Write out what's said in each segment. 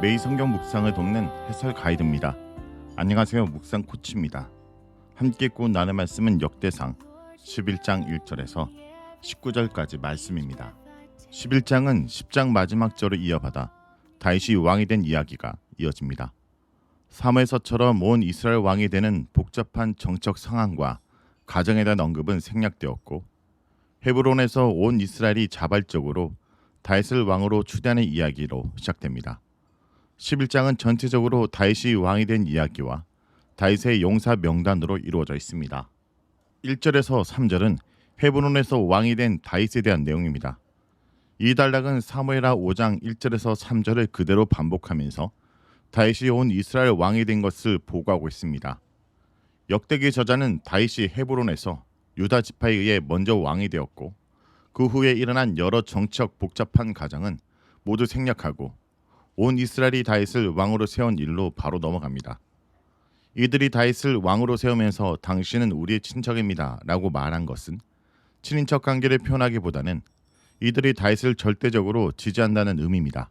매일 성경 묵상을 돕는 해설 가이드입니다. 안녕하세요. 묵상 코치입니다. 함께 읽고 나눌 말씀은 역대상 11장 1절에서 19절까지 말씀입니다. 11장은 10장 마지막 절을 이어받아 다윗이 왕이 된 이야기가 이어집니다. 사무에서처럼 온 이스라엘 왕이 되는 복잡한 정적 상황과 가정에 대한 언급은 생략되었고 헤브론에서 온 이스라엘이 자발적으로 다윗을 왕으로 추대하는 이야기로 시작됩니다. 11장은 전체적으로 다윗이 왕이 된 이야기와 다윗의 용사 명단으로 이루어져 있습니다. 1절에서 3절은 헤브론에서 왕이 된 다윗에 대한 내용입니다. 이 단락은 사무엘하 5장 1절에서 3절을 그대로 반복하면서 다윗이 온 이스라엘 왕이 된 것을 보고하고 있습니다. 역대기 저자는 다윗이 헤브론에서 유다 지파에 의해 먼저 왕이 되었고 그 후에 일어난 여러 정치적 복잡한 가정은 모두 생략하고 온 이스라엘이 다윗을 왕으로 세운 일로 바로 넘어갑니다. 이들이 다윗을 왕으로 세우면서 당신은 우리의 친척입니다 라고 말한 것은 친인척 관계를 표현하기보다는 이들이 다윗을 절대적으로 지지한다는 의미입니다.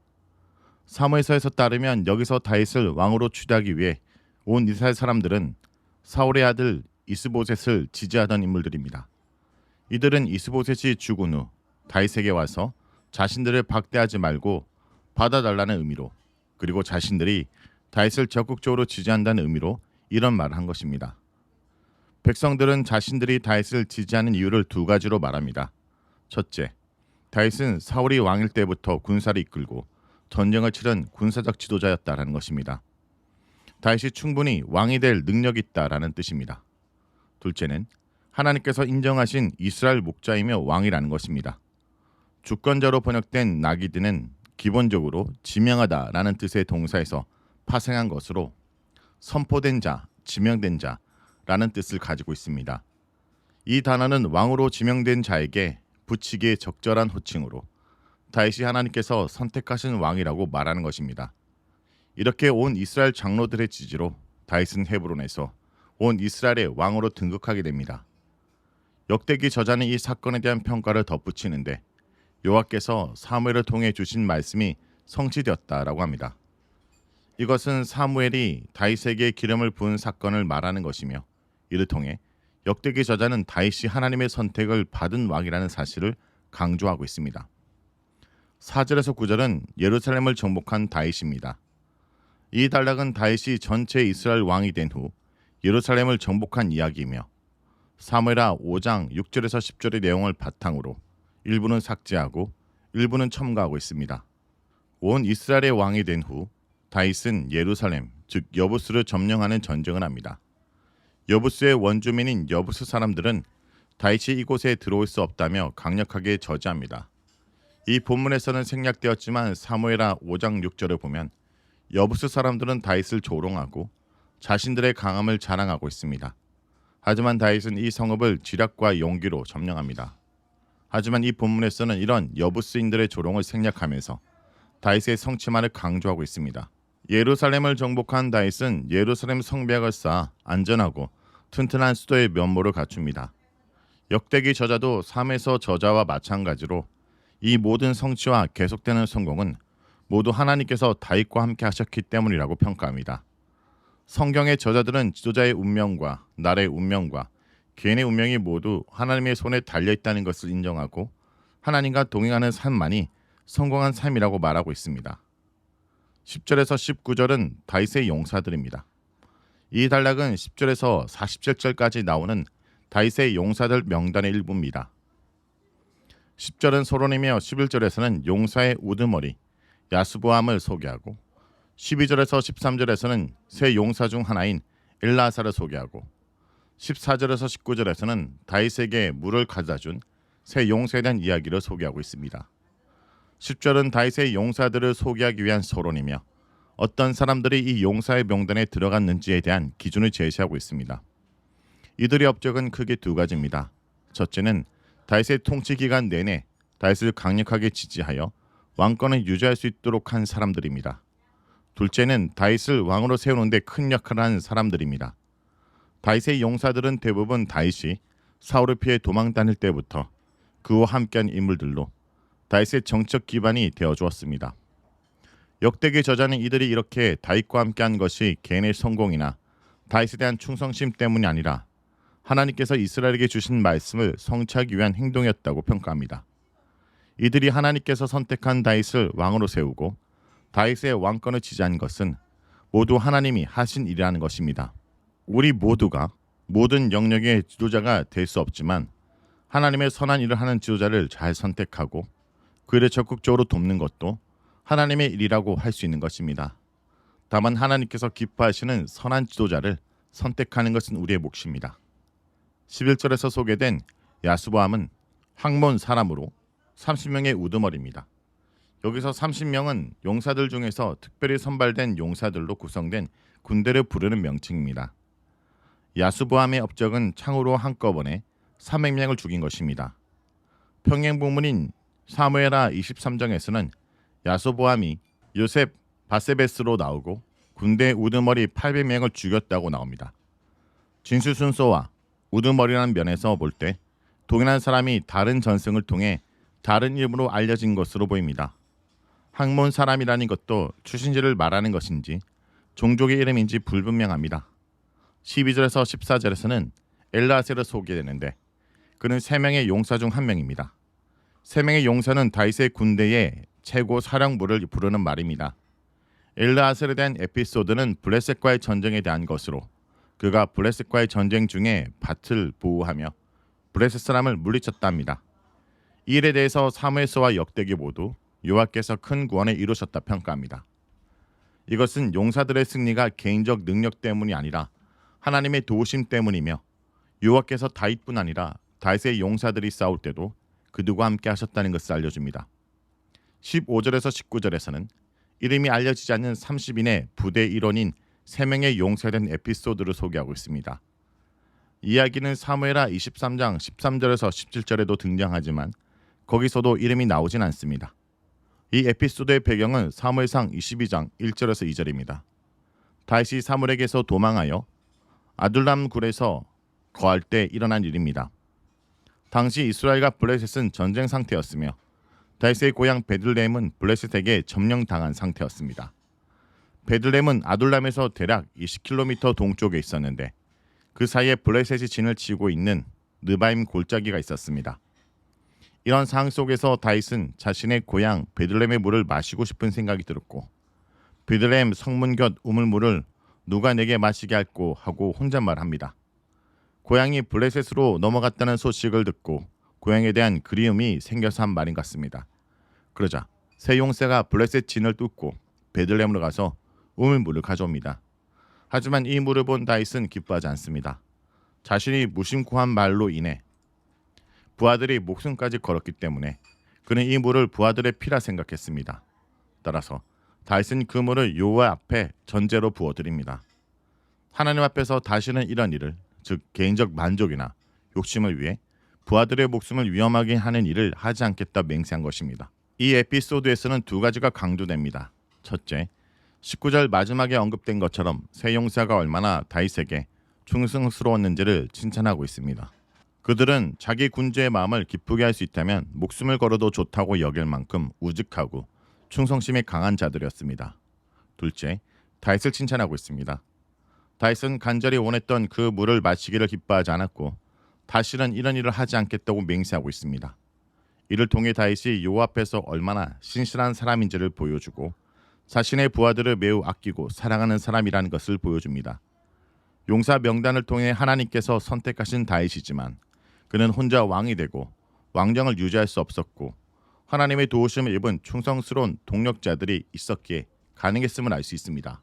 사무에서에서 따르면 여기서 다윗을 왕으로 추대하기 위해 온 이스라엘 사람들은 사울의 아들 이스보셋을 지지하던 인물들입니다. 이들은 이스보셋이 죽은 후 다윗에게 와서 자신들을 박대하지 말고 받아달라는 의미로 그리고 자신들이 다윗을 적극적으로 지지한다는 의미로 이런 말을 한 것입니다. 백성들은 자신들이 다윗을 지지하는 이유를 두 가지로 말합니다. 첫째, 다윗은 사울이 왕일 때부터 군사를 이끌고 전쟁을 치른 군사적 지도자였다라는 것입니다. 다윗이 충분히 왕이 될 능력이 있다라는 뜻입니다. 둘째는 하나님께서 인정하신 이스라엘 목자이며 왕이라는 것입니다. 주권자로 번역된 나기드는 기본적으로 지명하다라는 뜻의 동사에서 파생한 것으로 선포된 자, 지명된 자라는 뜻을 가지고 있습니다. 이 단어는 왕으로 지명된 자에게 붙이기에 적절한 호칭으로 다윗이 하나님께서 선택하신 왕이라고 말하는 것입니다. 이렇게 온 이스라엘 장로들의 지지로 다윗은 헤브론에서 온 이스라엘의 왕으로 등극하게 됩니다. 역대기 저자는 이 사건에 대한 평가를 덧붙이는데 여호와께서 사무엘을 통해 주신 말씀이 성취되었다라고 합니다. 이것은 사무엘이 다윗에게 기름을 부은 사건을 말하는 것이며 이를 통해 역대기 저자는 다윗이 하나님의 선택을 받은 왕이라는 사실을 강조하고 있습니다. 4절에서 9절은 예루살렘을 정복한 다윗입니다. 이 단락은 다윗이 전체 이스라엘 왕이 된 후 예루살렘을 정복한 이야기이며 사무엘하 5장 6절에서 10절의 내용을 바탕으로 일부는 삭제하고 일부는 첨가하고 있습니다. 온 이스라엘의 왕이 된 후 다윗은 예루살렘 즉 여부스를 점령하는 전쟁을 합니다. 여부스의 원주민인 여부스 사람들은 다윗이 이곳에 들어올 수 없다며 강력하게 저지합니다. 이 본문에서는 생략되었지만 사무엘하 5장 6절을 보면 여부스 사람들은 다윗을 조롱하고 자신들의 강함을 자랑하고 있습니다. 하지만 다윗은 이 성읍을 지략과 용기로 점령합니다. 하지만 이 본문에서는 이런 여부스인들의 조롱을 생략하면서 다윗의 성취만을 강조하고 있습니다. 예루살렘을 정복한 다윗은 예루살렘 성벽을 쌓아 안전하고 튼튼한 수도의 면모를 갖춥니다. 역대기 저자도 3에서 저자와 마찬가지로 이 모든 성취와 계속되는 성공은 모두 하나님께서 다윗과 함께 하셨기 때문이라고 평가합니다. 성경의 저자들은 지도자의 운명과 나라의 운명과 개인의 운명이 모두 하나님의 손에 달려 있다는 것을 인정하고 하나님과 동행하는 삶만이 성공한 삶이라고 말하고 있습니다. 10절에서 19절은 다윗의 용사들입니다. 이 단락은 10절에서 47절까지 나오는 다윗의 용사들 명단의 일부입니다. 10절은 소론이며 11절에서는 용사의 우두머리 야수보함을 소개하고 12절에서 13절에서는 세 용사 중 하나인 엘라사를 소개하고 14절에서 19절에서는 다윗에게 물을 가져다 준 세 용사에 대한 이야기를 소개하고 있습니다. 10절은 다윗의 용사들을 소개하기 위한 서론이며 어떤 사람들이 이 용사의 명단에 들어갔는지에 대한 기준을 제시하고 있습니다. 이들의 업적은 크게 두 가지입니다. 첫째는 다윗의 통치 기간 내내 다윗을 강력하게 지지하여 왕권을 유지할 수 있도록 한 사람들입니다. 둘째는 다윗을 왕으로 세우는데 큰 역할을 한 사람들입니다. 다윗의 용사들은 대부분 다윗이 사울을 피해 도망 다닐 때부터 그와 함께한 인물들로 다윗의 정적 기반이 되어 주었습니다. 역대기 저자는 이들이 이렇게 다윗과 함께한 것이 개인의 성공이나 다윗에 대한 충성심 때문이 아니라 하나님께서 이스라엘에게 주신 말씀을 성취하기 위한 행동이었다고 평가합니다. 이들이 하나님께서 선택한 다윗을 왕으로 세우고 다윗의 왕권을 지지한 것은 모두 하나님이 하신 일이라는 것입니다. 우리 모두가 모든 영역의 지도자가 될 수 없지만 하나님의 선한 일을 하는 지도자를 잘 선택하고 그를 적극적으로 돕는 것도 하나님의 일이라고 할 수 있는 것입니다. 다만 하나님께서 기뻐하시는 선한 지도자를 선택하는 것은 우리의 몫입니다. 11절에서 소개된 야수보함은 항몬 사람으로 30명의 우두머리입니다. 여기서 30명은 용사들 중에서 특별히 선발된 용사들로 구성된 군대를 부르는 명칭입니다. 야수보함의 업적은 창으로 한꺼번에 300명을 죽인 것입니다. 평행부문인 사무엘하 23장에서는 야수보함이 요셉 바세베스로 나오고 군대 우두머리 800명을 죽였다고 나옵니다. 진술 순서와 우두머리라는 면에서 볼 때 동일한 사람이 다른 전승을 통해 다른 이름으로 알려진 것으로 보입니다. 항몬 사람이라는 것도 출신지를 말하는 것인지 종족의 이름인지 불분명합니다. 12절에서 14절에서는 엘라셀을 소개되는데 그는 세 명의 용사 중 한 명입니다. 세 명의 용사는 다윗의 군대의 최고 사령부를 부르는 말입니다. 엘라셀에 대한 에피소드는 블레셋과의 전쟁에 대한 것으로 그가 블레셋과의 전쟁 중에 밭을 보호하며 블레셋 사람을 물리쳤답니다. 이 일에 대해서 사무엘서와 역대기 모두 여호와께서 큰 구원을 이루셨다 평가합니다. 이것은 용사들의 승리가 개인적 능력 때문이 아니라 하나님의 도우심 때문이며 여호와께서 다윗뿐 아니라 다윗의 용사들이 싸울 때도 그들과 함께 하셨다는 것을 알려줍니다. 15절에서 19절에서는 이름이 알려지지 않는 30인의 부대 일원인 3명의 용사된 에피소드를 소개하고 있습니다. 이야기는 사무엘하 23장 13절에서 17절에도 등장하지만 거기서도 이름이 나오진 않습니다. 이 에피소드의 배경은 사무엘상 22장 1절에서 2절입니다. 다시 사무엘에게서 도망하여 아둘람 굴에서 거할 때 일어난 일입니다. 당시 이스라엘과 블레셋은 전쟁 상태였으며 다윗의 고향 베들레헴은 블레셋에게 점령당한 상태였습니다. 베들레헴은 아둘람에서 대략 20km 동쪽에 있었는데 그 사이에 블레셋이 진을 치고 있는 느바임 골짜기가 있었습니다. 이런 상황 속에서 다윗은 자신의 고향 베들레헴의 물을 마시고 싶은 생각이 들었고 베들레헴 성문 곁 우물물을 누가 내게 마시게 할꼬 하고 혼잣말합니다. 고향이 블레셋으로 넘어갔다는 소식을 듣고 고향에 대한 그리움이 생겨서 한 말인 같습니다. 그러자 세 용사가 블레셋 진을 뚫고 베들레헴으로 가서 우물물을 가져옵니다. 하지만 이 물을 본 다윗은 기뻐하지 않습니다. 자신이 무심코 한 말로 인해 부하들이 목숨까지 걸었기 때문에 그는 이 물을 부하들의 피라 생각했습니다. 따라서 다윗은 그 물을 여호와 앞에 전제로 부어 드립니다. 하나님 앞에서 다시는 이런 일을 즉 개인적 만족이나 욕심을 위해 부하들의 목숨을 위험하게 하는 일을 하지 않겠다 맹세한 것입니다. 이 에피소드에서는 두 가지가 강조됩니다. 첫째, 19절 마지막에 언급된 것처럼 세 용사가 얼마나 다윗에게 충성스러웠는지를 칭찬하고 있습니다. 그들은 자기 군주의 마음을 기쁘게 할 수 있다면 목숨을 걸어도 좋다고 여길 만큼 우직하고 충성심이 강한 자들이었습니다. 둘째, 다윗을 칭찬하고 있습니다. 다윗은 간절히 원했던 그 물을 마시기를 기뻐하지 않았고 다시는 이런 일을 하지 않겠다고 맹세하고 있습니다. 이를 통해 다윗이 요 앞에서 얼마나 신실한 사람인지를 보여주고 자신의 부하들을 매우 아끼고 사랑하는 사람이라는 것을 보여줍니다. 용사 명단을 통해 하나님께서 선택하신 다윗이지만 그는 혼자 왕이 되고 왕정을 유지할 수 없었고 하나님의 도우심을 입은 충성스러운 동력자들이 있었기에 가능했음을 알 수 있습니다.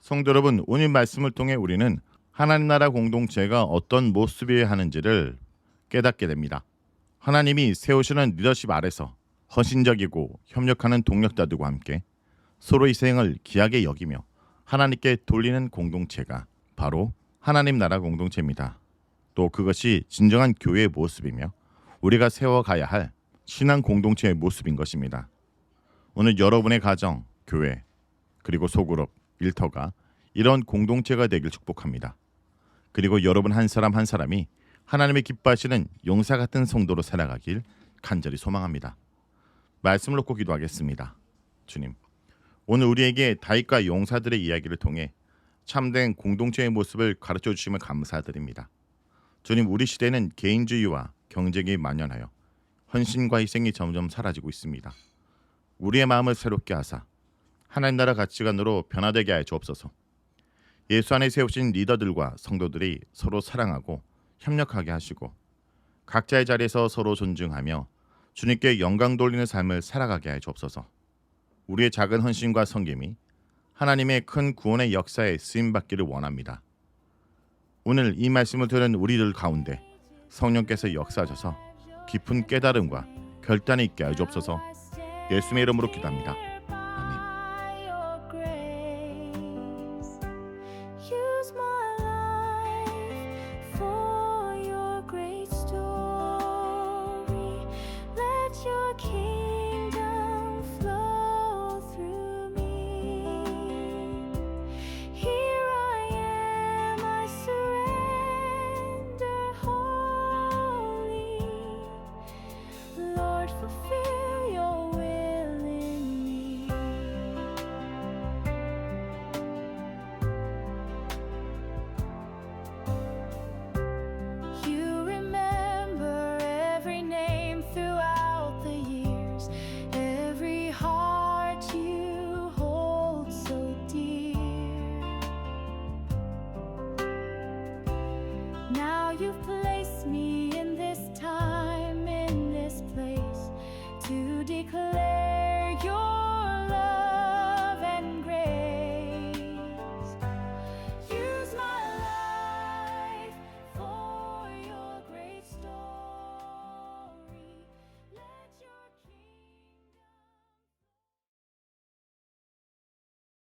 성도 여러분, 오늘 말씀을 통해 우리는 하나님 나라 공동체가 어떤 모습이어야 하는지를 깨닫게 됩니다. 하나님이 세우시는 리더십 아래서 헌신적이고 협력하는 동력자들과 함께 서로 희생을 귀하게 여기며 하나님께 돌리는 공동체가 바로 하나님 나라 공동체입니다. 또 그것이 진정한 교회의 모습이며 우리가 세워가야 할 신앙 공동체의 모습인 것입니다. 오늘 여러분의 가정, 교회, 그리고 소그룹, 일터가 이런 공동체가 되길 축복합니다. 그리고 여러분 한 사람 한 사람이 하나님의 기뻐하시는 용사 같은 성도로 살아가길 간절히 소망합니다. 말씀을 놓고 기도하겠습니다. 주님, 오늘 우리에게 다윗과 용사들의 이야기를 통해 참된 공동체의 모습을 가르쳐 주심을 감사드립니다. 주님, 우리 시대는 개인주의와 경쟁이 만연하여 헌신과 희생이 점점 사라지고 있습니다. 우리의 마음을 새롭게 하사 하나님 나라 가치관으로 변화되게 하여 주옵소서. 예수 안에 세우신 리더들과 성도들이 서로 사랑하고 협력하게 하시고 각자의 자리에서 서로 존중하며 주님께 영광 돌리는 삶을 살아가게 하여 주옵소서. 우리의 작은 헌신과 섬김이 하나님의 큰 구원의 역사에 쓰임 받기를 원합니다. 오늘 이 말씀을 들은 우리들 가운데 성령께서 역사하셔서 깊은 깨달음과 결단이 있게 하여 주옵소서. 예수님의 이름으로 기도합니다.